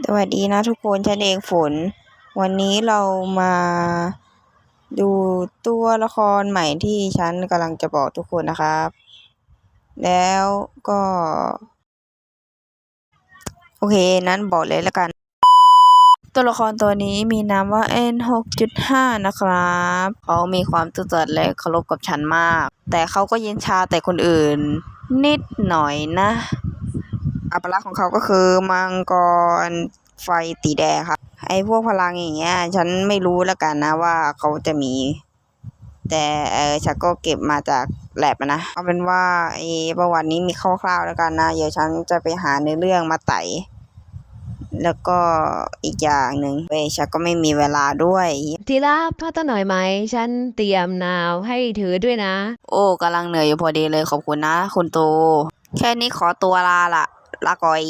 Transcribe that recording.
สวัสดีนะทุกคนฉันเองฝน วันนี้เรามาดูตัวละครใหม่ที่ฉันกำลังจะบอกทุกคนนะครับ แล้วก็ โอเค นั้นบอกเลยแล้วกัน ตัวละครตัวนี้มีนามว่า N 6.5 นะครับเขามีความซื่อสัตย์และเคารพกับฉันมาก แต่เขาก็เย็นชาแต่คนอื่น นิดหน่อยนะ อัปลักษณ์ของเขาก็คือมังกรไฟตีแดงครับไอ้พวกพลังอย่างเงี้ย ฉันไม่รู้แล้วกันนะว่าเขาจะมี แต่เออฉันก็เก็บมาจากแลบอะนะเอาเป็นว่าไอ้ประวัตินี้มีคร่าวๆแล้วกันนะ เดี๋ยวฉันจะไปหาในอเรื่องมาไต่แล้วก็อีกอย่างหนึ่งเว้ยฉันก็ไม่มีเวลาด้วยทีละพักหน่อยไหม ฉันเตรียมนาวให้เธอด้วยนะ โอ้กำลังเหนื่อยอยู่พอดีเลยขอบคุณนะ คุณโต แค่นี้ขอตัวลาละ ลาก่อย